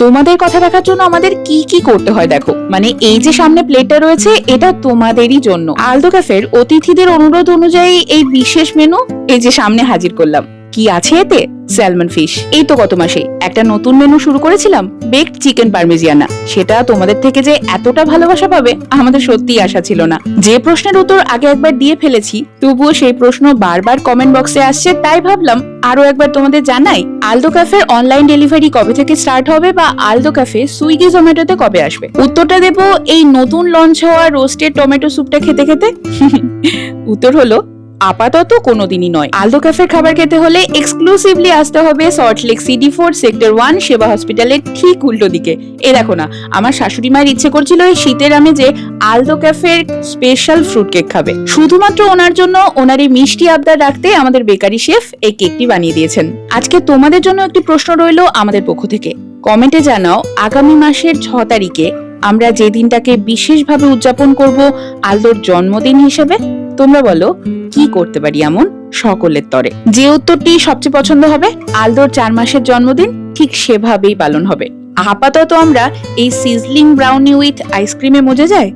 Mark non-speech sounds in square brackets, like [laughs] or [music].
তোমাদের কথা দেখার জন্য আমাদের কি কি করতে হয় দেখো। মানে এই যে সামনে প্লেটটা রয়েছে, এটা তোমাদেরই জন্য। আলদো ক্যাফের অতিথিদের অনুরোধ অনুযায়ী এই বিশেষ মেনু এই যে সামনে হাজির করলাম। কি আছে এতে? স্যালমন ফিশ এই তো গত মাসে একটা নতুন মেনু শুরু করেছিলাম বেকড চিকেন পারমেজিয়ানা সেটা তোমাদের থেকে যে এতটা ভালোবাসা পাবে, আমাদের সত্যিই আশা ছিল না। যে প্রশ্নের উত্তর আগে একবার দিয়ে ফেলেছি, তবুও সেই প্রশ্ন বারবার কমেন্ট বক্সে আসছে, তাই ভাবলাম আরও একবার তোমাদের জানাই আলদো ক্যাফের অনলাইন ডেলিভারি কবে থেকে স্টার্ট হবে বা আলদো ক্যাফে সুইগি জোম্যাটোতে কবে আসবে? উত্তরটা দেবো এই নতুন লঞ্চ হওয়া রোস্টেড টমেটো স্যুপটা খেতে খেতে। [laughs] উত্তর হলো আপাতত কোনোদিনই নয়। আলদো ক্যাফের খাবার খেতে হলে এক্সক্লুসিভলি আসতে হবে Salt Lake CD four sector one Seva হসপিটালের ঠিক উল্টো দিকে। এ দেখো না, আমার শাশুড়ি মায়ের ইচ্ছে করছিল এই শীতের আমেজে আলদো ক্যাফের স্পেশাল ফ্রুট কেক খাবে। শুধুমাত্র ওনার জন্য ওনার এই মিষ্টি আবদার রাখতে আমাদের বেকারি শেফ এই কেকটি বানিয়ে দিয়েছেন। আজকে তোমাদের জন্য একটি প্রশ্ন রইল আমাদের পক্ষ থেকে। কমেন্টে জানাও, আগামী মাসের ছ তারিখে আমরা যে দিনটাকে বিশেষভাবে উদযাপন করব আলদোর জন্মদিন হিসেবে? তোমরা বলো, কি করতে পারি এমন সকলের তরে? যে উত্তরটি সবচেয়ে পছন্দ হবে, আলদোর চার মাসের জন্মদিন ঠিক সেভাবেই পালন হবে। আপাতত আমরা এই সিজলিং ব্রাউনি উইথ আইসক্রিমে মজে যায়